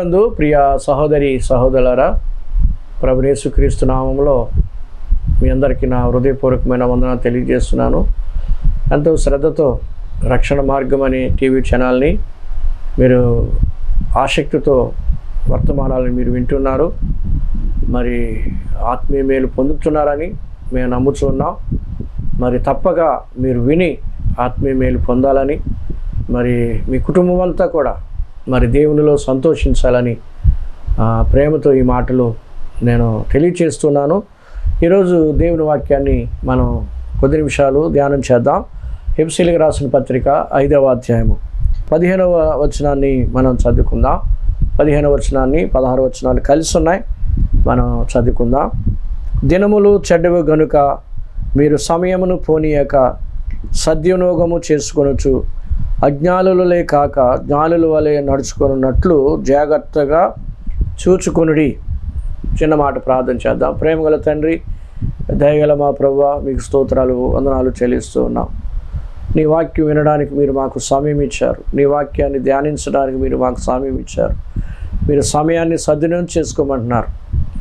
ప్రభునందు ప్రియ సహోదరి సహోదరులరా ప్రభునేసుక్రీస్తు నామంలో మీ అందరికీ నా హృదయపూర్వకమైన వందన తెలియజేస్తున్నాను. ఎంతో శ్రద్ధతో రక్షణ మార్గం అనే టీవీ ఛానల్ని మీరు ఆసక్తితో వర్తమానాలను మీరు వింటున్నారు. మరి ఆత్మీయ మేలు పొందుతున్నారని మేము నమ్ముతున్నాం మరి తప్పగా మీరు విని ఆత్మీయ మేలు పొందాలని మరి మీ కుటుంబం అంతా కూడా మరి దేవునిలో సంతోషించాలని ప్రేమతో ఈ మాటలు నేను తెలియచేస్తున్నాను. ఈరోజు దేవుని వాక్యాన్ని మనం కొద్ది నిమిషాలు ధ్యానం చేద్దాం. హెబ్సిలికి రాసిన పత్రిక ఐదవ అధ్యాయము. పదిహేనవ వచనాన్ని మనం చదువుకుందాం. పదిహేనవ వచనాన్ని పదహారు వచనాలు కలిసి ఉన్నాయి. మనం చదువుకుందాం. దినములు చెడ్డవు గనుక మీరు సమయమును పోనీయక సద్వినియోగము చేసుకొనొచ్చు అజ్ఞానులలే కాక జ్ఞానుల వలె నడుచుకున్నట్లు జాగ్రత్తగా చూచుకొనుడి. చిన్న మాట ప్రార్థన చేద్దాం. ప్రేమగల తండ్రి దయగల మా ప్రభు మీకు స్తోత్రాలు వందనాలు చెల్లిస్తూ ఉన్నాం. నీ వాక్యం వినడానికి మీరు మాకు సమయం ఇచ్చారు. నీ వాక్యాన్ని ధ్యానించడానికి మీరు మాకు సమయం ఇచ్చారు. మీరు సమయాన్ని సద్వినియోగం చేసుకోమంటున్నారు.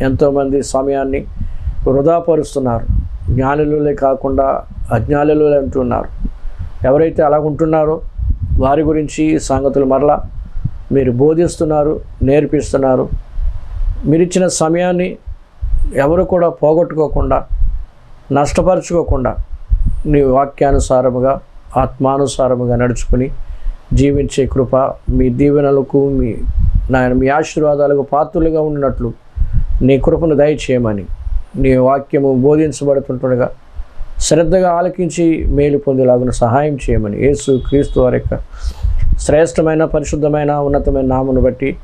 ఎంతోమంది సమయాన్ని వృధాపరుస్తున్నారు. జ్ఞానులే కాకుండా అజ్ఞానులు అంటున్నారు. ఎవరైతే అలా ఉంటున్నారో వారి గురించి సంగతులు మరలా మీరు బోధిస్తున్నారు నేర్పిస్తున్నారు. మీరు ఇచ్చిన సమయాన్ని ఎవరు కూడా పోగొట్టుకోకుండా నష్టపరచుకోకుండా నీ వాక్యానుసారముగా ఆత్మానుసారముగా నడుచుకుని జీవించే కృప మీ దీవెనలకు మీ నాయన మీ ఆశీర్వాదాలకు పాత్రులుగా ఉన్నట్లు నీ కృపను దయచేయమని నీ వాక్యము బోధించబడుతుంటుండగా శ్రద్ధగా ఆలకించి మేలు పొందేలాగున సహాయం చేయమని యేసు క్రీస్తు వారి యొక్క శ్రేష్టమైన పరిశుద్ధమైన ఉన్నతమైన నామును బట్టి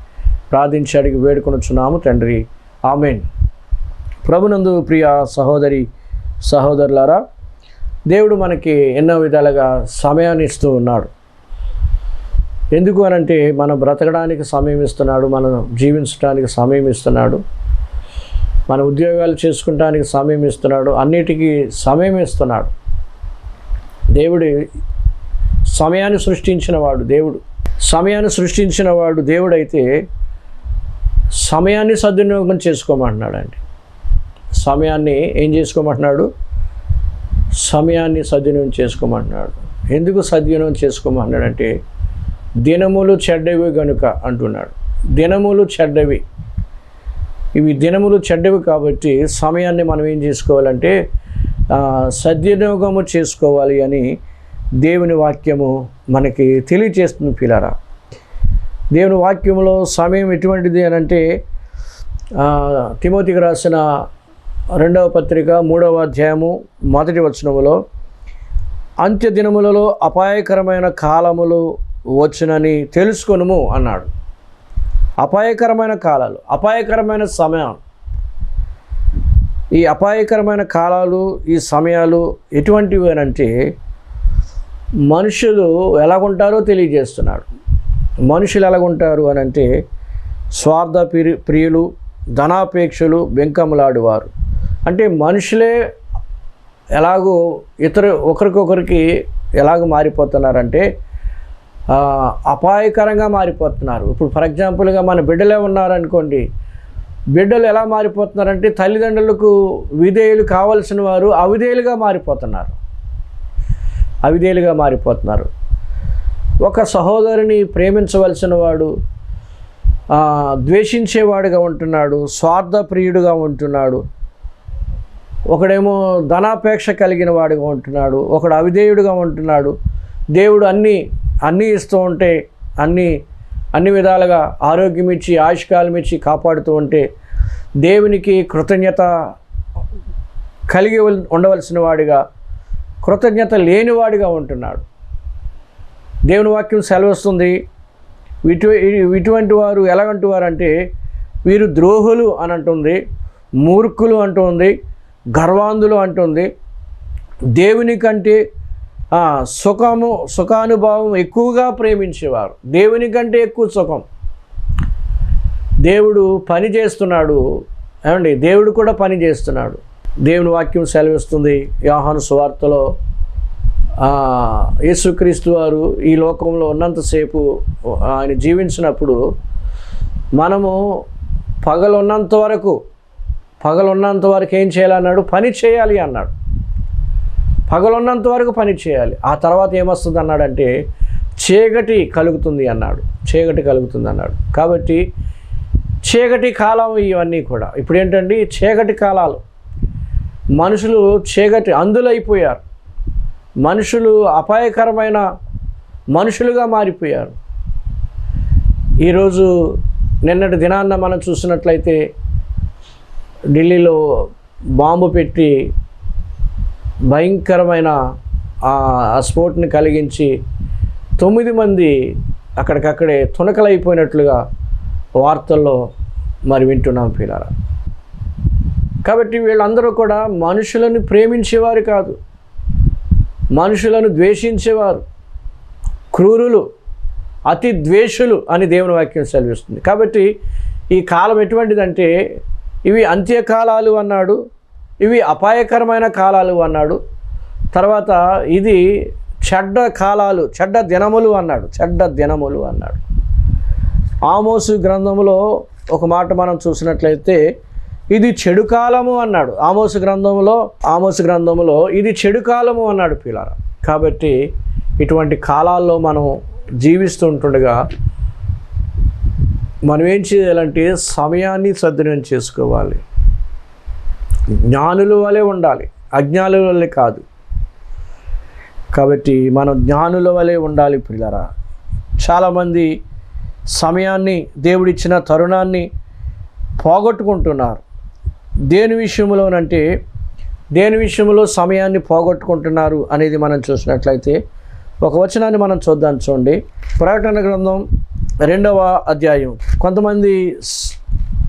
ప్రార్థించి అడిగి వేడుకొనొచ్చున్నాము తండ్రి. ఆమెన్. ప్రభునందు ప్రియ సహోదరి సహోదరులారా దేవుడు మనకి ఎన్నో విధాలుగా సమయాన్ని ఇస్తూ ఉన్నాడు. ఎందుకు అనంటే మనం బ్రతకడానికి సమయం ఇస్తున్నాడు మనం జీవించడానికి సమయం ఇస్తున్నాడు. మన ఉద్యోగాలు చేసుకుంటానికి సమయం ఇస్తున్నాడు అన్నిటికీ సమయం ఇస్తున్నాడు. దేవుడు సమయాన్ని సృష్టించిన వాడు దేవుడు. సమయాన్ని సృష్టించిన వాడు దేవుడైతే సమయాన్ని సద్వినియోగం చేసుకోమంటున్నాడు అండి సమయాన్ని ఏం చేసుకోమంటున్నాడు? సమయాన్ని సద్వినియోగం చేసుకోమంటున్నాడు. ఎందుకు సద్వినియోగం చేసుకోమంటున్నాడు అంటే దినములు చెడ్డవి గనుక అంటున్నాడు. దినములు చెడ్డవి. ఇవి దినములు చెడ్డవి కాబట్టి సమయాన్ని మనం ఏం చేసుకోవాలంటే సద్వినియోగము చేసుకోవాలి అని దేవుని వాక్యము మనకి తెలియచేస్తుంది పిల్లరా. దేవుని వాక్యంలో సమయం ఎటువంటిది అని అంటే తిమోతికి రాసిన రెండవ పత్రిక మూడవ అధ్యాయము మొదటి వచనములో అంత్య దినములలో అపాయకరమైన కాలములు వచ్చునని తెలుసుకొనుము అన్నాడు. అపాయకరమైన కాలాలు అపాయకరమైన సమయం. ఈ అపాయకరమైన కాలాలు ఈ సమయాలు ఎటువంటివి అని అంటే మనుషులు ఎలాగుంటారో తెలియజేస్తున్నాడు. మనుషులు ఎలాగుంటారు అని అంటే స్వార్థ ప్రి ప్రియులు ధనాపేక్షలు బెంకములాడువారు అంటే మనుషులే ఎలాగో ఇతరు ఒకరికొకరికి ఎలాగ మారిపోతున్నారంటే అపాయకరంగా మారిపోతున్నారు. ఇప్పుడు ఫర్ ఎగ్జాంపుల్గా మన బిడ్డలే ఉన్నారనుకోండి బిడ్డలు ఎలా మారిపోతున్నారంటే తల్లిదండ్రులకు విధేయులు కావలసిన వారు అవిధేయులుగా మారిపోతున్నారు. అవిధేయులుగా మారిపోతున్నారు. ఒక సహోదరిని ప్రేమించవలసిన వాడు ద్వేషించేవాడుగా ఉంటున్నాడు స్వార్థ ప్రియుడుగా ఉంటున్నాడు ఒకడేమో ధనాపేక్ష కలిగిన వాడుగా ఉంటున్నాడు ఒకడు అవిధేయుడుగా ఉంటున్నాడు దేవుడు అన్నీ అన్నీ ఇస్తూ ఉంటే అన్నీ అన్ని విధాలుగా ఆరోగ్యం ఇచ్చి ఆయుష్కాలం ఇచ్చి కాపాడుతూ ఉంటే దేవునికి కృతజ్ఞత కలిగి ఉండవలసిన వాడిగా కృతజ్ఞత లేనివాడిగా ఉంటున్నాడు. దేవుని వాక్యం సెలవిస్తుంది. ఇటు ఇటువంటి వారు ఎలాగంటు వారంటే అంటే వీరు ద్రోహులు అని అంటుంది మూర్ఖులు అంటుంది గర్వాంధులు అంటుంది. దేవుని కంటే సుఖము సుఖానుభావం ఎక్కువగా ప్రేమించేవారు. దేవుని కంటే ఎక్కువ సుఖం. దేవుడు పని చేస్తున్నాడు. ఏమండి? దేవుడు కూడా పని చేస్తున్నాడు. దేవుని వాక్యం సెలవిస్తుంది. యోహాను సువార్తలో యేసుక్రీస్తు వారు ఈ లోకంలో ఉన్నంతసేపు ఆయన జీవించినప్పుడు మనము పగలున్నంత వరకు పగలున్నంత వరకు ఏం చేయాలన్నాడు? పని చేయాలి అన్నాడు. పగలున్నంత వరకు పని చేయాలి. ఆ తర్వాత ఏమొస్తుంది అన్నాడంటే చీకటి కలుగుతుంది అన్నాడు. చీకటి కలుగుతుంది అన్నాడు. కాబట్టి చీకటి కాలం ఇవన్నీ కూడా. ఇప్పుడు ఏంటండి చీకటి కాలాలు. మనుషులు చీకటి అందులైపోయారు. మనుషులు అపాయకరమైన మనుషులుగా మారిపోయారు. ఈరోజు నిన్నటి దినాన్న మనం చూసినట్లయితే ఢిల్లీలో బాంబు పెట్టి భయంకరమైన ఆ స్ఫోట్ని కలిగించి తొమ్మిది మంది అక్కడికక్కడే తునకలైపోయినట్లుగా వార్తల్లో మరి వింటున్నాం పిల్లరా కాబట్టి వీళ్ళందరూ కూడా మనుషులను ప్రేమించేవారు కాదు మనుషులను ద్వేషించేవారు క్రూరులు అతి ద్వేషులు అని దేవుని వాక్యం సెలవిస్తుంది. కాబట్టి ఈ కాలం ఎటువంటిదంటే ఇవి అంత్యకాలాలు అన్నాడు ఇవి అపాయకరమైన కాలాలు అన్నాడు. తర్వాత ఇది చెడ్డ కాలాలు చెడ్డ దినములు అన్నాడు చెడ్డ దినములు అన్నాడు. ఆమోసు గ్రంథములో ఒక మాట మనం చూసినట్లయితే ఇది చెడు కాలము అన్నాడు. ఆమోసు గ్రంథములో ఆమోసు గ్రంథములో ఇది చెడు కాలము అన్నాడు పిల్లల కాబట్టి ఇటువంటి కాలాల్లో మనం జీవిస్తుంటుండగా మనం ఏం చేయాలంటే సమయాన్ని సద్వినియోగం చేసుకోవాలి. జ్ఞానుల వలె ఉండాలి. అజ్ఞానుల వలె కాదు. కాబట్టి మనం జ్ఞానుల వలె ఉండాలి పిల్లరా చాలామంది సమయాన్ని దేవుడిచ్చిన తరుణాన్ని పోగొట్టుకుంటున్నారు. దేని విషయంలోనంటే దేని విషయంలో సమయాన్ని పోగొట్టుకుంటున్నారు అనేది మనం చూసినట్లయితే ఒక వచనాన్ని మనం చూద్దాం చూడండి. ప్రకటన గ్రంథం రెండవ అధ్యాయం. కొంతమంది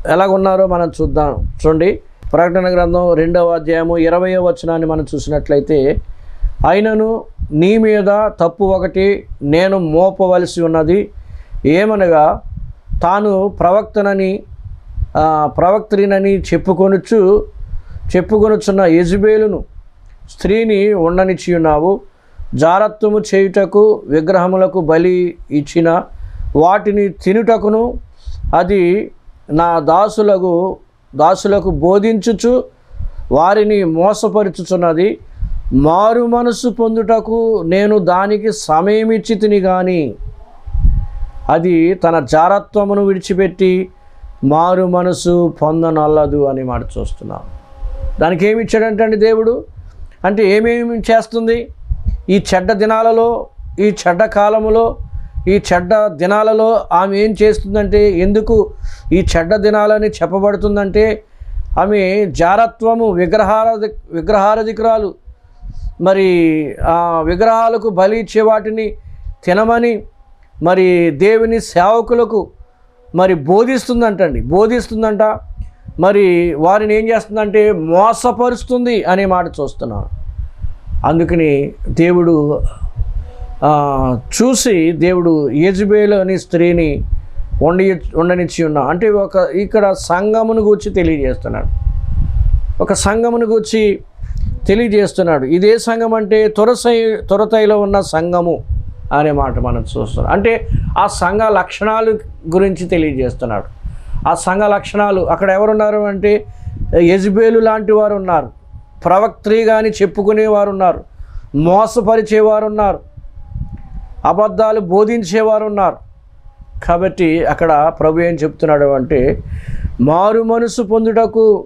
ఎలాగున్నారో మనం చూద్దాం. చూడండి. ప్రకటన గ్రంథం రెండవ అధ్యాయము ఇరవయో వచనాన్ని మనం చూసినట్లయితే అయినను నీ మీద తప్పు ఒకటి నేను మోపవలసి ఉన్నది ఏమనగా తాను ప్రవక్తనని ప్రవక్తనని ప్రవక్త్రినని చెప్పుకొనుచు చెప్పుకొనుచున్న యజుబేలును స్త్రీని ఉండనిచ్చి ఉన్నావు జారత్వము చేయుటకు విగ్రహములకు బలి ఇచ్చిన వాటిని తినుటకును అది నా దాసులకు దాసులకు బోధించుచు వారిని మోసపరుచుచున్నది. మారు మనసు పొందుటకు నేను దానికి సమయం ఇచ్చి తిని కానీ అది తన జారత్వమును విడిచిపెట్టి మారు మనసు పొందనల్లదు అని మాట చూస్తున్నాం. దానికి ఏమి ఇచ్చాడంటే అండి దేవుడు? అంటే ఏమేమి చేస్తుంది? ఈ చెడ్డ దినాలలో ఈ చెడ్డ కాలములో ఈ చెడ్డ దినాలలో ఆమె ఏం చేస్తుందంటే ఎందుకు ఈ చెడ్డ దినాలని చెప్పబడుతుందంటే ఆమె జారత్వము విగ్రహారధి విగ్రహారధికురాలు. మరి ఆ విగ్రహాలకు బలి ఇచ్చే వాటిని తినమని మరి దేవుని సేవకులకు మరి బోధిస్తుందంటండి. బోధిస్తుందంట. మరి వారిని ఏం చేస్తుందంటే మోసపరుస్తుంది అనే మాట చూస్తున్నాం. అందుకని దేవుడు చూసి దేవుడు యజ్బేలు అనే స్త్రీని వండి ఉండనిచ్చి ఉన్నా. అంటే ఒక ఇక్కడ సంఘమును గూర్చి తెలియజేస్తున్నాడు. ఒక సంఘమును గూర్చి తెలియజేస్తున్నాడు. ఇదే సంఘం అంటే తురసై తురతైలో ఉన్న సంఘము అనే మాట మనం చూస్తున్నాం. అంటే ఆ సంఘ లక్షణాలు గురించి తెలియజేస్తున్నాడు. ఆ సంఘ లక్షణాలు అక్కడ ఎవరున్నారు అంటే యజ్బేలు లాంటి వారు ఉన్నారు. ప్రవక్త్రి కానీ చెప్పుకునేవారు ఉన్నారు. మోసపరిచేవారు ఉన్నారు. అబద్ధాలు బోధించేవారు ఉన్నారు. కాబట్టి అక్కడ ప్రభు ఏం చెప్తున్నాడు అంటే మారు మనసు పొందుటకు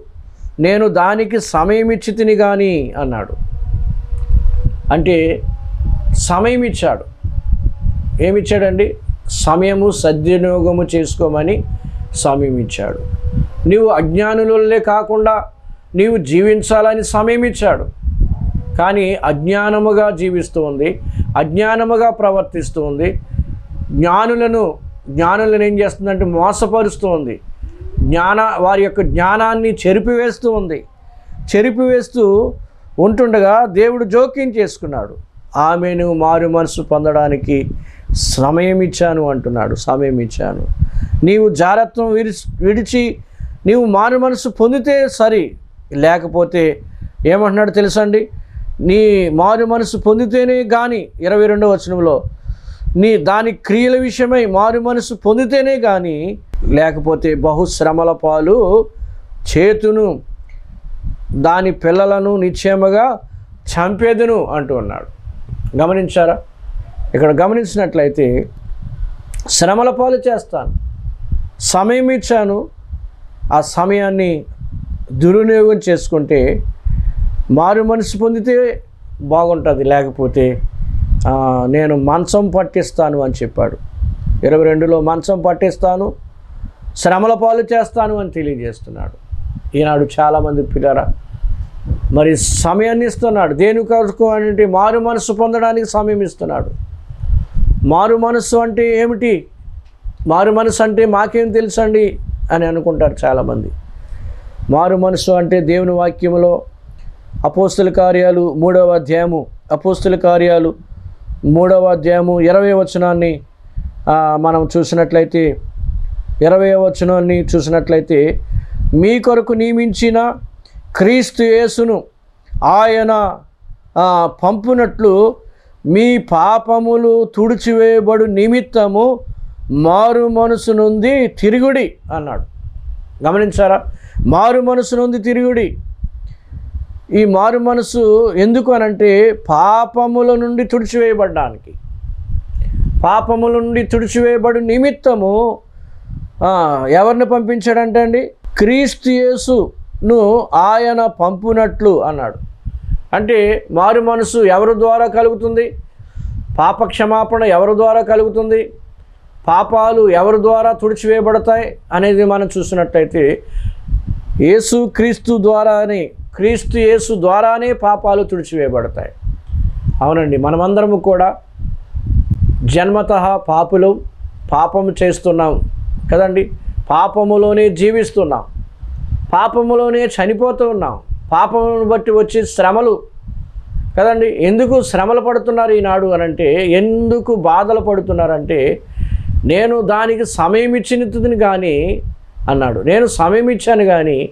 నేను దానికి సమయం ఇచ్చి తిని కానీ అన్నాడు. అంటే సమయం ఇచ్చాడు. ఏమిచ్చాడండి సమయము సద్వినియోగము చేసుకోమని సమయం ఇచ్చాడు. నీవు అజ్ఞానులే కాకుండా నీవు జీవించాలని సమయం ఇచ్చాడు. కానీ అజ్ఞానముగా జీవిస్తూ ఉంది. అజ్ఞానముగా ప్రవర్తిస్తూ ఉంది. జ్ఞానులను జ్ఞానులను ఏం చేస్తుందంటే మోసపరుస్తూ ఉంది. జ్ఞాన వారి యొక్క జ్ఞానాన్ని చెరిపివేస్తూ ఉంది. చెరిపివేస్తూ ఉంటుండగా దేవుడు జోక్యం చేసుకున్నాడు. ఆమెను మారు మనసు పొందడానికి సమయం ఇచ్చాను అంటున్నాడు. సమయం ఇచ్చాను. నీవు జారత్వం విడిచి విడిచి నీవు మారు మనసు పొందితే సరి. లేకపోతే ఏమంటున్నాడు తెలుసండి? నీ మారు మనసు పొందితేనే కానీ ఇరవై రెండవ వచనంలో నీ దాని క్రియల విషయమై మారు మనసు పొందితేనే కానీ లేకపోతే బహుశ్రమల పాలు చేతును దాని పిల్లలను నిశ్చయముగా చంపేదును అంటూ ఉన్నాడు గమనించారా? ఇక్కడ గమనించినట్లయితే శ్రమల పాలు చేస్తాను సమయం ఇచ్చాను ఆ సమయాన్ని దుర్వినియోగం చేసుకుంటే మారు మనసు పొందితే బాగుంటుంది లేకపోతే నేను మంచం పట్టిస్తాను అని చెప్పాడు. ఇరవై రెండులో మంచం పట్టిస్తాను శ్రమల పాలు చేస్తాను అని తెలియజేస్తున్నాడు. ఈనాడు చాలామంది పిల్లరా మరి సమయాన్ని ఇస్తున్నాడు. దేని కొరకు అంటే మారు మనసు పొందడానికి సమయం ఇస్తున్నాడు. మారు మనసు అంటే ఏమిటి? మారు మనసు అంటే మాకేం తెలుసండి? అని అనుకుంటారు చాలామంది. మారు మనసు అంటే దేవుని వాక్యంలో అపోస్తుల కార్యాలు మూడవ అధ్యాయము. అపోస్తుల కార్యాలు మూడవ అధ్యాయము ఇరవై వచనాన్ని మనం చూసినట్లయితే ఇరవై వచనాన్ని చూసినట్లయితే మీ కొరకు నియమించిన క్రీస్తు యేసును ఆయన పంపునట్లు మీ పాపములు తుడిచివేయబడు నిమిత్తము మారు మనసు నుండి తిరుగుడి అన్నాడు. గమనించారా? మారు మనసు నుండి తిరుగుడి ఈ మారు మనసు ఎందుకు అనంటే పాపముల నుండి తుడిచివేయబడడానికి. పాపముల నుండి తుడిచివేయబడు నిమిత్తము ఎవరిని పంపించాడంటే అండి? క్రీస్తు యేసును ఆయన పంపునట్లు అన్నాడు. అంటే మారు మనసు ఎవరి ద్వారా కలుగుతుంది? పాప క్షమాపణ ఎవరి ద్వారా కలుగుతుంది? పాపాలు ఎవరి ద్వారా తుడిచివేయబడతాయి? అనేది మనం చూసినట్టయితే యేసు క్రీస్తు ద్వారానే క్రీస్తు యేసు ద్వారానే పాపాలు తుడిచివేయబడతాయి. అవునండి మనమందరము కూడా జన్మత పాపులు పాపము చేస్తున్నాం కదండి. పాపములోనే జీవిస్తున్నాం. పాపములోనే చనిపోతూ ఉన్నాం. పాపమును బట్టి వచ్చే శ్రమలు కదండి. ఎందుకు శ్రమలు పడుతున్నారు ఈనాడు అని అంటే ఎందుకు బాధలు పడుతున్నారంటే నేను దానికి సమయం ఇచ్చినది కానీ అన్నాడు. నేను సమయం ఇచ్చాను కానీ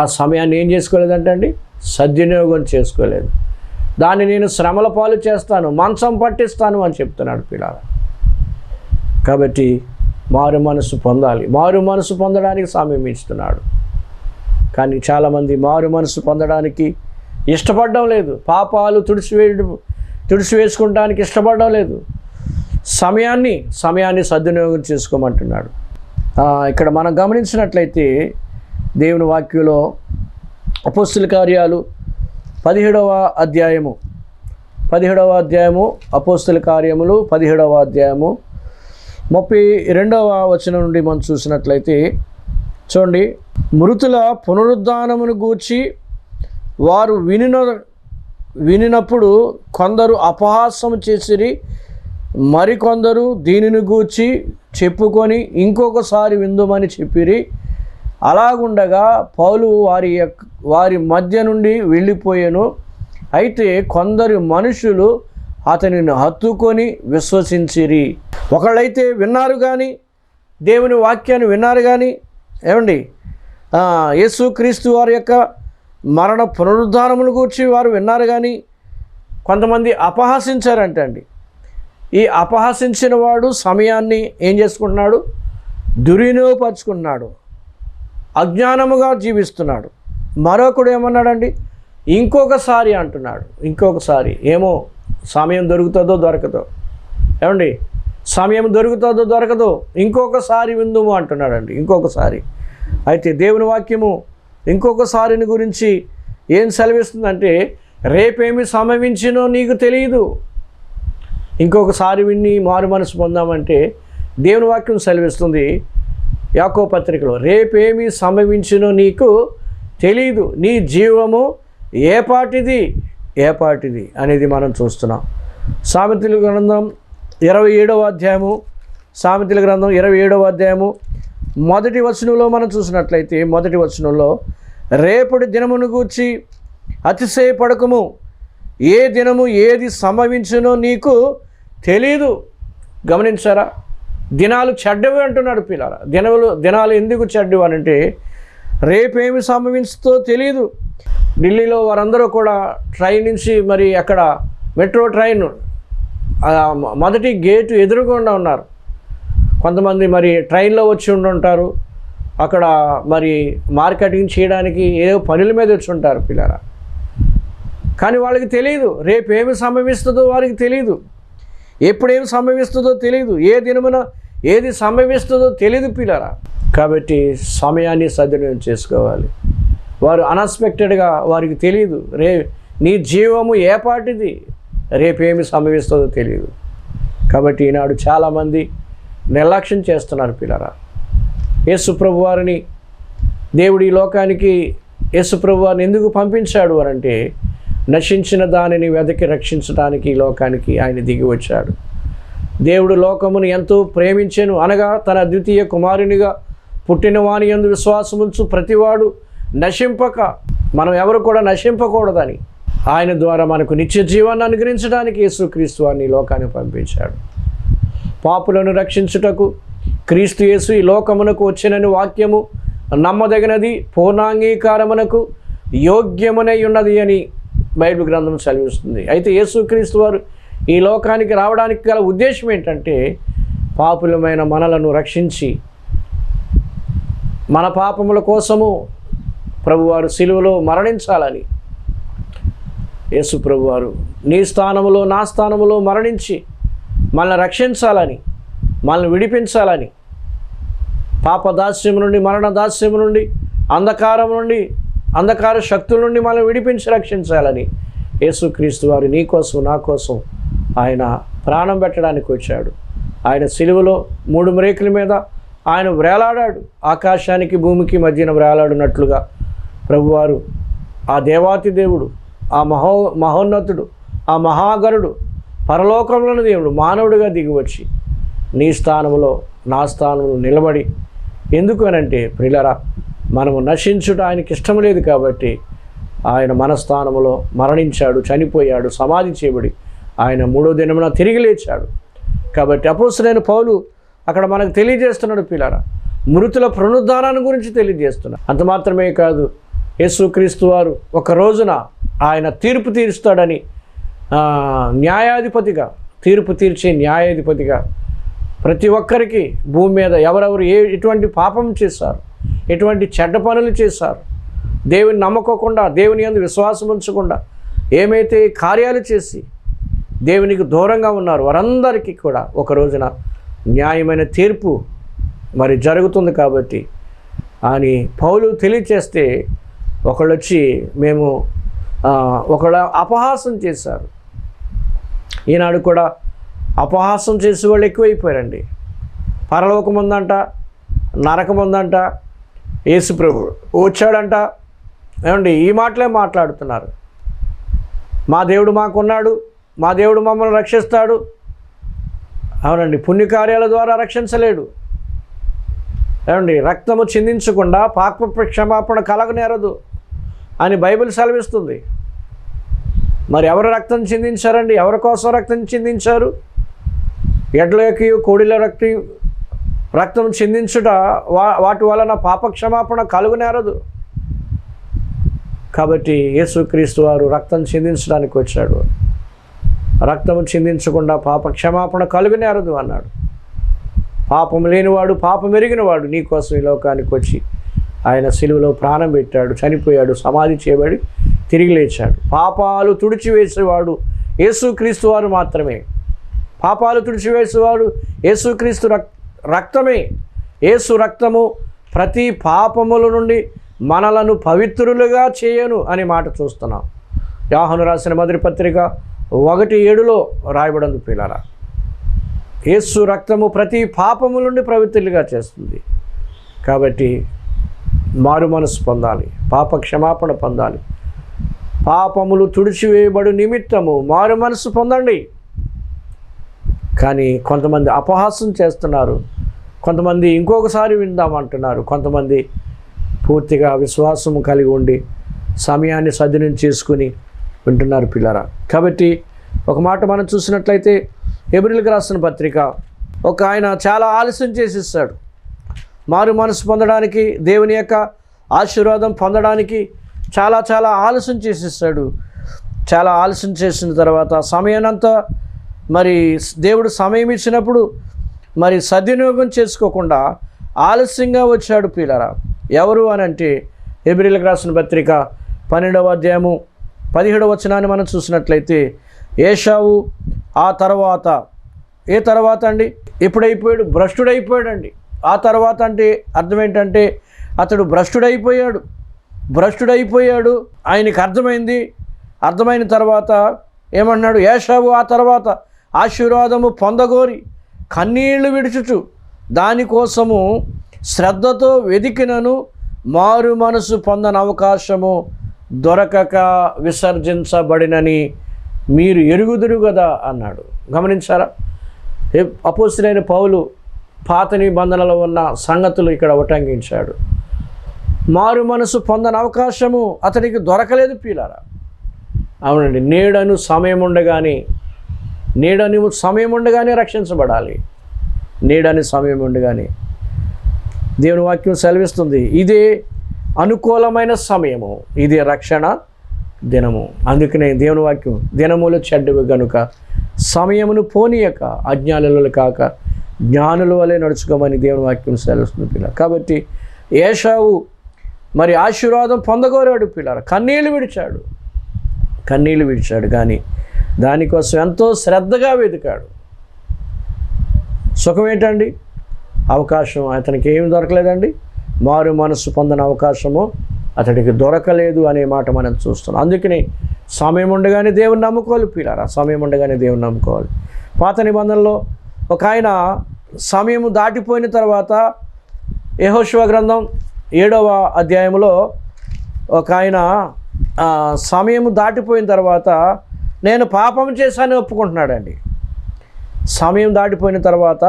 ఆ సమయాన్ని ఏం చేసుకోలేదంటే అండి సద్వినియోగం చేసుకోలేదు. దాన్ని నేను శ్రమల పాలు చేస్తాను మంచం పట్టిస్తాను అని చెప్తున్నాడు పిల్లలు కాబట్టి మారు మనసు పొందాలి. మారు మనసు పొందడానికి సమయం ఇస్తున్నాడు. కానీ చాలామంది మారు మనసు పొందడానికి ఇష్టపడడం లేదు. పాపాలు తుడిచివే తుడిచివేసుకుంటానికి ఇష్టపడడం లేదు. సమయాన్ని సమయాన్ని సద్వినియోగం చేసుకోమంటున్నాడు. ఇక్కడ మనం గమనించినట్లయితే దేవుని వాక్యంలో అపోస్తుల కార్యాలు పదిహేడవ అధ్యాయము. పదిహేడవ అధ్యాయము అపోస్తుల కార్యములు పదిహేడవ అధ్యాయము. ముప్పై రెండవ వచనం నుండి మనం చూసినట్లయితే చూడండి మృతుల పునరుద్ధానమును గూర్చి వారు వినిన వినినప్పుడు కొందరు అపహాసం చేసిరి మరికొందరు దీనిని గూర్చి చెప్పుకొని ఇంకొకసారి విందుమని చెప్పిరి. అలాగుండగా పౌలు వారి యొక్క వారి మధ్య నుండి వెళ్ళిపోయాను. అయితే కొందరు మనుషులు అతనిని హత్తుకొని విశ్వసించిరి. ఒకళ్ళైతే విన్నారు కానీ దేవుని వాక్యాన్ని విన్నారు కానీ ఏమండి? యేసుక్రీస్తు వారి యొక్క మరణ పునరుద్ధానమును గూర్చి వారు విన్నారు కానీ కొంతమంది అపహాసించారంట అండి ఈ అపహసించిన వాడు సమయాన్ని ఏం చేసుకుంటున్నాడు? దుర్వినియోగపరుచుకుంటున్నాడు అజ్ఞానముగా జీవిస్తున్నాడు. మరొకడు ఏమన్నాడండి? ఇంకొకసారి అంటున్నాడు. ఇంకొకసారి. ఏమో సమయం దొరుకుతుందో దొరకదో. ఏమండి? సమయం దొరుకుతుందో దొరకదో ఇంకొకసారి విందుము అంటున్నాడండి. ఇంకొకసారి. అయితే దేవుని వాక్యము ఇంకొకసారిని గురించి ఏం సెలవిస్తుందంటే రేపేమి సంభవించినో నీకు తెలియదు. ఇంకొకసారి విన్ని మారు మనసు పొందామంటే దేవుని వాక్యం సెలవిస్తుంది. యాకో పత్రికలో రేపేమి సంభవించినో నీకు తెలీదు. నీ జీవము ఏపాటిది ఏపాటిది అనేది మనం చూస్తున్నాం. సామెతల గ్రంథం ఇరవై ఏడవ అధ్యాయము సామెతల గ్రంథం ఇరవై ఏడవ అధ్యాయము. మొదటి వచనంలో మనం చూసినట్లయితే మొదటి వచనంలో రేపటి దినమును గూర్చి అతిశయపడకము. ఏ దినము ఏది సంభవించునో నీకు తెలీదు. గమనించారా? దినాలు చెడ్డవి అంటున్నాడు పిల్లల. దినములు దినాలు ఎందుకు చెడ్డవి అని అంటే రేపేమి సంభవించుతో తెలియదు ఢిల్లీలో వారందరూ కూడా ట్రైన్ నుంచి మరి అక్కడ మెట్రో ట్రైన్ మొదటి గేటు ఎదురుగుండా ఉన్నారు. కొంతమంది మరి ట్రైన్లో వచ్చి ఉండుంటారు. అక్కడ మరి మార్కెటింగ్ చేయడానికి ఏదో పనుల మీద వచ్చి ఉంటారు పిల్లల. కానీ వాళ్ళకి తెలియదు రేపు ఏమి సంభవిస్తుందో వారికి తెలియదు ఎప్పుడేం సంభవిస్తుందో తెలియదు ఏ దినమున ఏది సంభవిస్తుందో తెలియదు పిల్లరా. కాబట్టి సమయాన్ని సద్వినియోగం చేసుకోవాలి. వారు అన్ఎక్స్పెక్టెడ్గా వారికి తెలియదు రే నీ జీవము ఏపాటిది రేపేమి సంభవిస్తుందో తెలియదు కాబట్టి ఈనాడు చాలామంది నిర్లక్ష్యం చేస్తున్నారు పిల్లరా. యేసుప్రభు వారిని దేవుడి లోకానికి యేసుప్రభు వారిని ఎందుకు పంపించాడు అనంటే అంటే నశించిన దానిని వెదకి రక్షించడానికి ఈ లోకానికి ఆయన దిగి వచ్చాడు. దేవుడు లోకమును ఎంతో ప్రేమించెను అనగా తన ద్వితీయ కుమారునిగా పుట్టిన వాని ఎందు విశ్వాసముంచు ప్రతివాడు నశింపక. మనం ఎవరు కూడా నశింపకూడదని ఆయన ద్వారా మనకు నిత్య జీవాన్ని అనుగ్రహించడానికి యేసుక్రీస్తు వారిని ఈ లోకానికి పంపించాడు. పాపులను రక్షించుటకు క్రీస్తు యేసు ఈ లోకమునకు వచ్చినని వాక్యము నమ్మదగినది పూర్ణాంగీకారమునకు యోగ్యమునై ఉన్నది అని బైబిల్ గ్రంథం సెలవిస్తుంది. అయితే యేసుక్రీస్తు వారు ఈ లోకానికి రావడానికి గల ఉద్దేశం ఏంటంటే పాపులమైన మనలను రక్షించి మన పాపముల కోసము ప్రభువారు సిలువలో మరణించాలని. యేసు ప్రభువారు నీ స్థానములో నా స్థానములో మరణించి మనల్ని రక్షించాలని మనల్ని విడిపించాలని. పాప దాస్యం నుండి మరణ దాస్యం నుండి అంధకారం నుండి అంధకార శక్తుల నుండి మనం విడిపించి రక్షించాలని యేసుక్రీస్తు వారు నీ కోసం నా కోసం ఆయన ప్రాణం పెట్టడానికి వచ్చాడు. ఆయన సిలువలో మూడు మ్రేకుల మీద ఆయన వ్రేలాడాడు. ఆకాశానికి భూమికి మధ్యన వ్రేలాడినట్లుగా ప్రభువారు ఆ దేవాతి దేవుడు ఆ మహో మహోన్నతుడు ఆ మహాగరుడు పరలోకంలోని దేవుడు మానవుడిగా దిగివచ్చి నీ స్థానంలో నా స్థానంలో నిలబడి ఎందుకు అనంటే ప్రిలరా మనము నశించుట ఆయనకి ఇష్టం లేదు కాబట్టి ఆయన మనస్థానములో మరణించాడు చనిపోయాడు సమాధి చేయబడి ఆయన మూడో దినమున తిరిగి లేచాడు. కాబట్టి అపోసరైన పౌలు అక్కడ మనకు తెలియజేస్తున్నాడు పిల్లరా మృతుల పునరుద్ధానాన్ని గురించి తెలియజేస్తున్నాడు. అంత మాత్రమే కాదు యేసుక్రీస్తు వారు ఒక రోజున ఆయన తీర్పు తీరుస్తాడని న్యాయాధిపతిగా తీర్పు తీర్చే న్యాయాధిపతిగా ప్రతి ఒక్కరికి భూమి మీద ఎవరెవరు ఏ ఎటువంటి పాపం చేశారు ఎటువంటి చెడ్డ పనులు చేశారు? దేవుని నమ్మకోకుండా దేవుని అందు విశ్వాసం ఉంచకుండా ఏమైతే కార్యాలు చేసి దేవునికి దూరంగా ఉన్నారు వారందరికీ కూడా ఒక రోజున న్యాయమైన తీర్పు మరి జరుగుతుంది కాబట్టి అని పౌలు తెలియచేస్తే ఒకళ్ళు వచ్చి మేము ఒకళ్ళ అపహాసం చేశారు. ఈనాడు కూడా అపహాసం చేసే వాళ్ళు ఎక్కువైపోయారండి. పరలోకం ఉందంట నరకం ఉందంట యేసుప్రభుడు వచ్చాడంట. ఏమండి ఈ మాటలే మాట్లాడుతున్నారు. మా దేవుడు మాకున్నాడు మా దేవుడు మమ్మల్ని రక్షిస్తాడు. అవునండి పుణ్యకార్యాల ద్వారా రక్షించలేడు. ఏమండి రక్తము చిందించకుండా పాప క్షమాపణ కలగనేరదు అని బైబిల్ సెలవిస్తుంది. మరి ఎవరు రక్తం చిందించారండి? ఎవరి కోసం రక్తం చిందించారు? ఎడ్ల యొక్క కోడిల రక్తి రక్తం చిందించుట వా వాటి వలన పాప క్షమాపణ కలుగునేరదు. కాబట్టి యేసుక్రీస్తు వారు రక్తం చిందించడానికి వచ్చాడు. రక్తము చిందించకుండా పాప క్షమాపణ కలుగునేరదు అన్నాడు. పాపం లేనివాడు పాపం ఎరిగినవాడు నీకోసం ఈ లోకానికి వచ్చి ఆయన సిలువలో ప్రాణం పెట్టాడు చనిపోయాడు సమాధి చేయబడి తిరిగి లేచాడు. పాపాలు తుడిచివేసేవాడు యేసుక్రీస్తు వారు మాత్రమే. పాపాలు తుడిచివేసేవాడు యేసుక్రీస్తు రక్ రక్తమే. ఏసు రక్తము ప్రతి పాపముల నుండి మనలను పవిత్రులుగా చేయను అనే మాట చూస్తున్నాం. యాహను రాసిన మొదటి పత్రిక ఒకటి ఏడులో రాయబడింది పిల్లరా. యేసు రక్తము ప్రతి పాపము నుండి పవిత్రులుగా చేస్తుంది. కాబట్టి మారు మనసు పొందాలి పాప క్షమాపణ పొందాలి. పాపములు తుడిచివేయబడు నిమిత్తము మారు మనసు పొందండి. కానీ కొంతమంది అపహాసం చేస్తున్నారు. కొంతమంది ఇంకొకసారి విందామంటున్నారు. కొంతమంది పూర్తిగా విశ్వాసం కలిగి ఉండి సమయాన్ని సద్వినియోగం చేసుకుని వింటున్నారు పిల్లరా. కాబట్టి ఒక మాట మనం చూసినట్లయితే ఎబ్రిల్కి రాసిన పత్రిక ఒక ఆయన చాలా ఆలస్యం చేసిస్తాడు. మారు మనసు పొందడానికి దేవుని యొక్క ఆశీర్వాదం పొందడానికి చాలా చాలా ఆలస్యం చేసిస్తాడు. చాలా ఆలస్యం చేసిన తర్వాత సమయానంతా మరి దేవుడు సమయం ఇచ్చినప్పుడు మరి సద్వినియోగం చేసుకోకుండా ఆలస్యంగా వచ్చాడు పీలరా. ఎవరు అని అంటే ఎబ్రిలకు రాసిన పత్రిక పన్నెండవ అధ్యాయము పదిహేడవ వచనాన్ని మనం చూసినట్లయితే ఏషావు ఆ తర్వాత ఏ తర్వాత అండి? ఎప్పుడైపోయాడు? భ్రష్టుడైపోయాడండి. ఆ తర్వాత అంటే అర్థం ఏంటంటే అతడు భ్రష్టుడైపోయాడు. భ్రష్టుడైపోయాడు. ఆయనకి అర్థమైంది. అర్థమైన తర్వాత ఏమన్నాడు? ఏషావు ఆ తర్వాత ఆశీర్వాదము పొందగోరి. కన్నీళ్ళు విడుచుచు. దానికోసము శ్రద్ధతో వెదికినను మారు మనసు పొందని అవకాశము దొరకక విసర్జించబడినని మీరు ఎరుగుదురు కదా అన్నాడు. గమనించారా? అపోస్తులైన పౌలు పాత నిబంధనలో ఉన్న సంగతులు ఇక్కడ ఉటంకించాడు. మారు మనసు పొందని అవకాశము అతనికి దొరకలేదు పీలారా అవునండి నేడను సమయం ఉండగానే నీడని సమయం ఉండగానే రక్షించబడాలి. నీడని సమయం ఉండగానే. దేవుని వాక్యం సెలవిస్తుంది. ఇదే అనుకూలమైన సమయము. ఇదే రక్షణ దినము. అందుకనే దేవుని వాక్యం దినములు చెడ్డవి గనుక సమయమును పోనీయక అజ్ఞానులు కాక జ్ఞానుల వలె నడుచుకోమని దేవుని వాక్యం సెలవుస్తుంది పిల్ల కాబట్టి ఏషావు మరి ఆశీర్వాదం పొందగోరాడు పిల్లలు. కన్నీళ్ళు విడిచాడు. కన్నీళ్ళు విడిచాడు. కానీ దానికోసం ఎంతో శ్రద్ధగా వెతికాడు. సుఖం ఏంటండి? అవకాశం అతనికి ఏమి దొరకలేదండి. మారు మనసు పొందిన అవకాశము అతడికి దొరకలేదు అనే మాట మనం చూస్తున్నాం. అందుకని సమయం ఉండగానే దేవుని నమ్ముకోవాలి పిల్లారా. సమయం ఉండగానే దేవుని నమ్ముకోవాలి. పాత నిబంధనలో ఒక ఆయన సమయం దాటిపోయిన తర్వాత యహోశివ గ్రంథం ఏడవ అధ్యాయంలో ఒక ఆయన సమయం దాటిపోయిన తర్వాత నేను పాపం చేశానని ఒప్పుకుంటున్నాడండి. సమయం దాటిపోయిన తర్వాత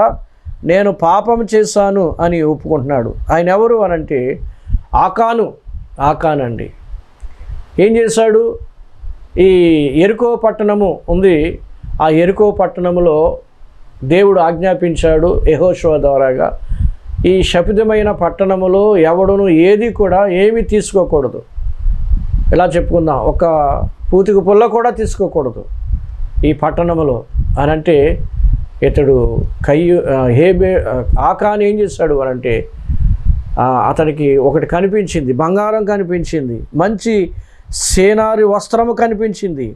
నేను పాపం చేశాను అని ఒప్పుకుంటున్నాడు. ఆయన ఎవరు అనంటే ఆకాను ఆకానండి ఏం చేశాడు? ఈ ఎరుకో పట్టణము ఉంది. ఆ ఎరుకో పట్టణములో దేవుడు ఆజ్ఞాపించాడు యహోశివ ద్వారాగా. ఈ శపితమైన పట్టణములో ఎవడును ఏది కూడా ఏమీ తీసుకోకూడదు. ఇలా చెప్పుకుందాం? ఒక పూతికి పుల్ల కూడా తీసుకోకూడదు. ఈ పట్టణములో అని అంటే ఇతడు కయ్యు హేబే ఆకాని ఆకాన్ ఏం చేశాడు అని అంటే అతనికి ఒకటి కనిపించింది బంగారం కనిపించింది మంచి సేనారి వస్త్రము కనిపించింది.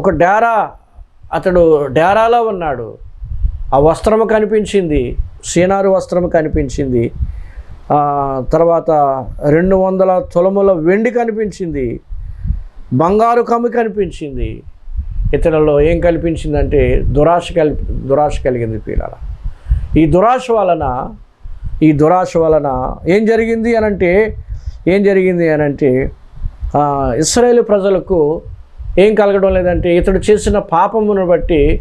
ఒక డేరా అతడు డేరాలో ఉన్నాడు. ఆ వస్త్రము కనిపించింది సీనారు వస్త్రము కనిపించింది. తర్వాత రెండు వందల తులముల వెండి కనిపించింది. బంగారు కమ్మి కనిపించింది. ఇతరులలో ఏం కల్పించిందంటే దురాశ కల్ దురాశ కలిగింది పిల్లల ఈ దురాశ వలన ఈ దురాశ వలన ఏం జరిగింది అనంటే ఏం జరిగింది అనంటే ఇస్రాయేల్ ప్రజలకు ఏం కలగడం లేదంటే ఇతడు చేసిన పాపమును బట్టి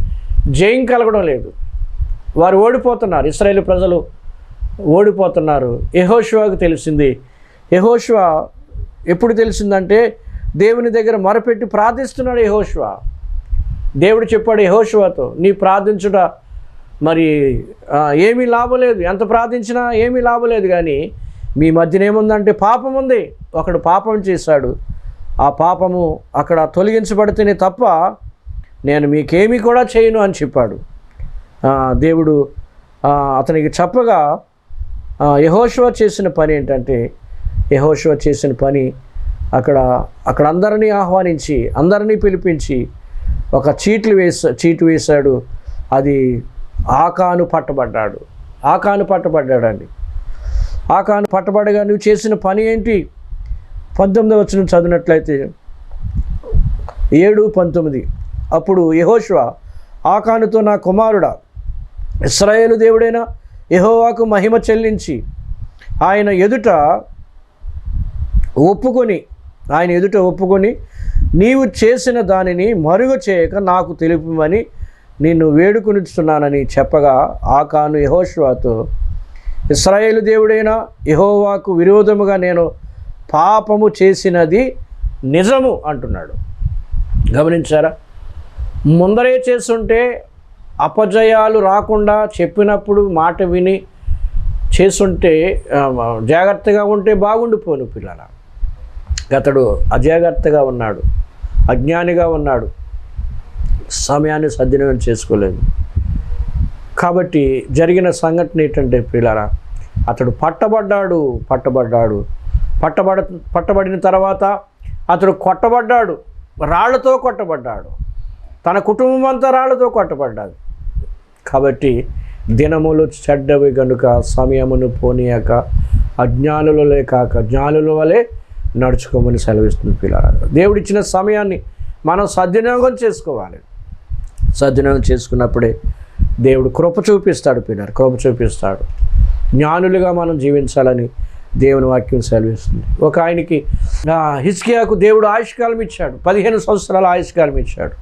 జయం కలగడం లేదు. వారు ఓడిపోతున్నారు. ఇస్రాయేల్ ప్రజలు ఓడిపోతున్నారు. యహోశివాకు తెలిసింది. యహోశివా ఎప్పుడు తెలిసిందంటే దేవుని దగ్గర మొరపెట్టి ప్రార్థిస్తున్నాడు యహోశివ దేవుడు చెప్పాడు యహోశివతో నీ ప్రార్థించుట మరి ఏమీ లాభం లేదు. ఎంత ప్రార్థించినా ఏమీ లాభం లేదు కానీ మీ మధ్యన ఏముందంటే పాపం ఉంది. ఒకడు పాపం చేశాడు. ఆ పాపము అక్కడ తొలగించబడితేనే తప్ప నేను మీకేమీ కూడా చేయను అని చెప్పాడు. దేవుడు అతనికి చెప్పగా యహోశివ చేసిన పని ఏంటంటే యహోశివ చేసిన పని అక్కడ అక్కడ అందరినీ ఆహ్వానించి అందరినీ పిలిపించి ఒక చీట్లు వేసా చీటు వేశాడు. అది ఆకాను పట్టబడ్డాడు. ఆకాను పట్టబడ్డాడండి. ఆకాను పట్టబడగా నువ్వు చేసిన పని ఏంటి? పంతొమ్మిది వచ్చిన చదివినట్లయితే ఏడు పంతొమ్మిది. అప్పుడు యహోశివ ఆకానుతో నా కుమారుడా ఇస్రాయేలు దేవుడైన యహోవాకు మహిమ చెల్లించి ఆయన ఎదుట ఒప్పుకొని ఆయన ఎదుట ఒప్పుకొని నీవు చేసిన దానిని మరుగు చేయక నాకు తెలుపమని నిన్ను వేడుకునిస్తున్నానని చెప్పగా ఆకాను యహోష్వాతో ఇస్రాయేలు దేవుడైన యహోవాకు విరోధముగా నేను పాపము చేసినది నిజము అంటున్నాడు. గమనించారా? ముందరే చేస్తుంటే అపజయాలు రాకుండా చెప్పినప్పుడు మాట విని చేస్తుంటే జాగ్రత్తగా ఉంటే బాగుండిపోను పిల్లల అతడు అజాగ్రత్తగా ఉన్నాడు అజ్ఞానిగా ఉన్నాడు. సమయాన్ని సద్వినియోగం చేసుకోలేదు. కాబట్టి జరిగిన సంఘటన ఏంటంటే పిల్లరా అతడు పట్టబడ్డాడు పట్టబడ్డాడు. పట్టబడ పట్టబడిన తర్వాత అతడు కొట్టబడ్డాడు రాళ్ళతో కొట్టబడ్డాడు. తన కుటుంబం అంతా రాళ్ళతో కొట్టబడ్డాడు. కాబట్టి దినములు చెడ్డవి గనుక సమయమును పోనీయక అజ్ఞానులలే కాక జ్ఞానుల వలె నడుచుకోమని సెలవిస్తుంది పిల్లలు దేవుడిచ్చిన సమయాన్ని మనం సద్వినియోగం చేసుకోవాలి. సద్వినియోగం చేసుకున్నప్పుడే దేవుడు కృప చూపిస్తాడు పిల్లలు కృప చూపిస్తాడు. జ్ఞానులుగా మనం జీవించాలని దేవుని వాక్యం సెలవిస్తుంది. ఒక ఆయనకి హిస్కియాకు దేవుడు ఆయుష్కాలం ఇచ్చాడు పదిహేను సంవత్సరాల ఆయుష్కాలం ఇచ్చాడు.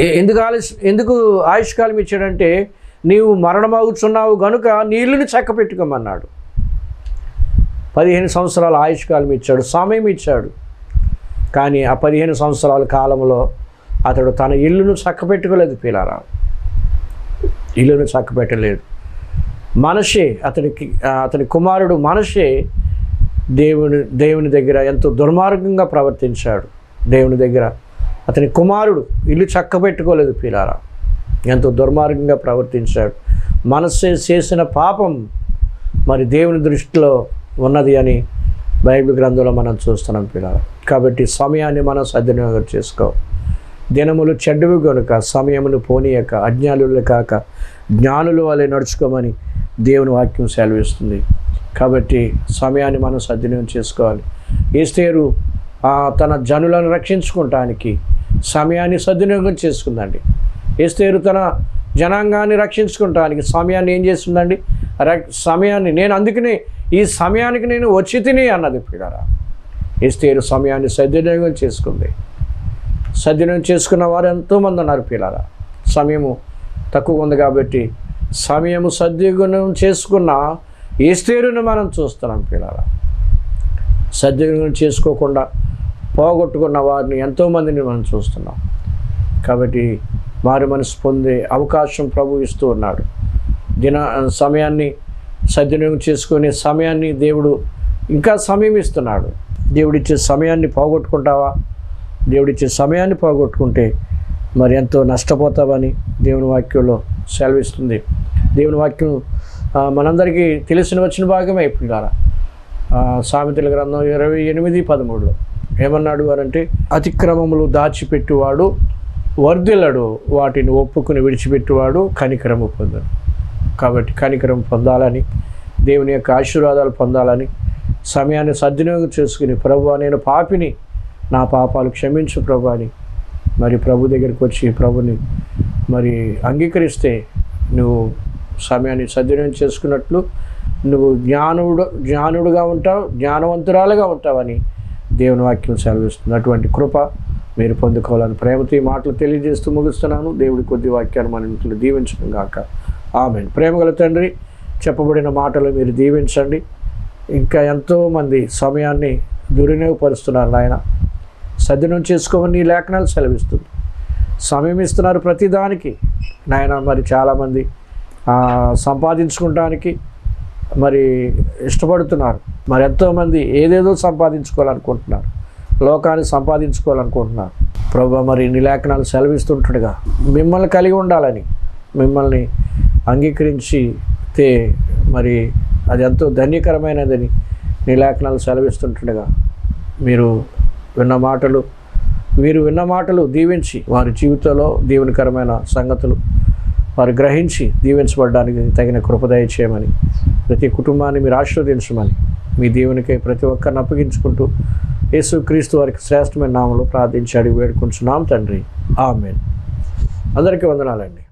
ఎందుకు ఆలస్ ఎందుకు ఆయుష్కాలం ఇచ్చాడంటే నీవు మరణమవుతున్నావు గనుక నీళ్ళని చక్క పెట్టుకోమన్నాడు పదిహేను సంవత్సరాల ఆయుష్కాలం ఇచ్చాడు సమయం ఇచ్చాడు. కానీ ఆ పదిహేను సంవత్సరాల కాలంలో అతడు తన ఇల్లును చక్కబెట్టుకోలేదు పిల్లరా ఇల్లును చక్కబెట్టలేదు మనషే అతనికి అతని కుమారుడు మనషే దేవుని దేవుని దగ్గర ఎంతో దుర్మార్గంగా ప్రవర్తించాడు. దేవుని దగ్గర అతని కుమారుడు ఇల్లు చక్కబెట్టుకోలేదు పీలారా ఎంతో దుర్మార్గంగా ప్రవర్తించాడు. మనస్సే చేసిన పాపం మరి దేవుని దృష్టిలో ఉన్నది అని బైబిల్ గ్రంథంలో మనం చూస్తున్నాం పిల్లలు. కాబట్టి సమయాన్ని మనం సద్వినియోగం చేసుకో. దినములు చెడ్డవి కనుక సమయమును పోనీయక అజ్ఞానులు కాక జ్ఞానులు వలె నడుచుకోమని దేవుని వాక్యం సెలవిస్తుంది. కాబట్టి సమయాన్ని మనం సద్వినియోగం చేసుకోవాలి. ఈస్తేరు తన జనులను రక్షించుకుంటానికి సమయాన్ని సద్వినియోగం చేసుకుందండి. ఏస్తేరు తన జనాంగాన్ని రక్షించుకుంటానికి సమయాన్ని ఏం చేస్తుందండి? ర- సమయాన్ని నేను అందుకనే ఈ సమయానికి నేను వచ్చి తిని అన్నది పిల్లరా ఇస్తేరు సమయాన్ని సద్వినియోగం చేసుకుంది. సద్వినియోగం చేసుకున్న వారు ఎంతోమంది ఉన్నారు పిల్లరా సమయము తక్కువ ఉంది కాబట్టి సమయము సద్వినియోగం చేసుకున్న ఏస్తేరును మనం చూస్తున్నాం పిల్లరా సద్వినియోగం చేసుకోకుండా పోగొట్టుకున్న వారిని ఎంతోమందిని మనం చూస్తున్నాం. కాబట్టి వారి మనసు పొందే అవకాశం ప్రభు ఇస్తూ ఉన్నాడు. దిన సమయాన్ని సద్వినియోగం చేసుకునే సమయాన్ని దేవుడు ఇంకా సమయం ఇస్తున్నాడు. దేవుడిచ్చే సమయాన్ని పోగొట్టుకుంటావా? దేవుడిచ్చే సమయాన్ని పోగొట్టుకుంటే మరి ఎంతో నష్టపోతావని దేవుని వాక్యంలో సెలవిస్తుంది. దేవుని వాక్యం మనందరికీ తెలిసిన వచ్చిన భాగమే పిల్లారా. సామెతల గ్రంథం ఇరవై ఎనిమిది పదమూడులో ఏమన్నాడు వారంటే అతిక్రమములు దాచిపెట్టువాడు వర్ధిల్లడు వాటిని ఒప్పుకుని విడిచిపెట్టువాడు కనికరము పొందడు కాబట్టి కనికరం పొందాలని దేవుని యొక్క ఆశీర్వాదాలు పొందాలని సమయాన్ని సద్వినియోగం చేసుకుని ప్రభు నేను పాపిని నా పాపాలు క్షమించు ప్రభు అని. మరి ప్రభు దగ్గరికి వచ్చి ప్రభుని మరి అంగీకరిస్తే నువ్వు సమయాన్ని సద్వినియోగం చేసుకున్నట్లు నువ్వు జ్ఞానుడు జ్ఞానుడుగా ఉంటావు జ్ఞానవంతురాలుగా ఉంటావని దేవుని వాక్యం సెలవిస్తుంది. అటువంటి కృప మీరు పొందుకోవాలని ప్రేమతో ఈ మాటలు తెలియజేస్తూ ముగిస్తున్నాను. దేవుడి కొద్ది వాక్యాన్ని మన ఇంట్లో దీవించడం గాక. ఆమె ప్రేమగల తండ్రి చెప్పబడిన మాటలు మీరు దీవించండి. ఇంకా ఎంతోమంది సమయాన్ని దుర్వినియోగపరుస్తున్నారు నాయన. సద్వినియోగం చేసుకోమని నీ లేఖనాలు సెలవిస్తుంది. సమయం ఇస్తున్నారు ప్రతిదానికి. నాయన మరి చాలామంది ఆ, సంపాదించుకోవడానికి మరి ఇష్టపడుతున్నారు. మరి ఎంతోమంది ఏదేదో సంపాదించుకోవాలనుకుంటున్నారు. లోకాన్ని సంపాదించుకోవాలనుకుంటున్నారు. ప్రభు మరి నీ లేఖనాలు సెలవిస్తుంటుండగా మిమ్మల్ని కలిగి ఉండాలని మిమ్మల్ని అంగీకరించితే మరి అది ఎంతో ధన్యకరమైనదని నీ సెలవిస్తుంటుండగా మీరు విన్న మాటలు వీరు విన్న మాటలు దీవించి వారి జీవితంలో దీవెనకరమైన సంగతులు వారు గ్రహించి దీవించబడడానికి తగిన కృపదయ చేయమని ప్రతి కుటుంబాన్ని మీరు ఆశీర్వదించమని మీ దేవునికై ప్రతి ఒక్కరిని అప్పగించుకుంటూ యేసుక్రీస్తు వారికి శ్రేష్టమైన నామంలో ప్రార్థించి అడిగి వేడుకుంటున్నాం తండ్రి. ఆమెన్. అందరికీ వందనాలండి.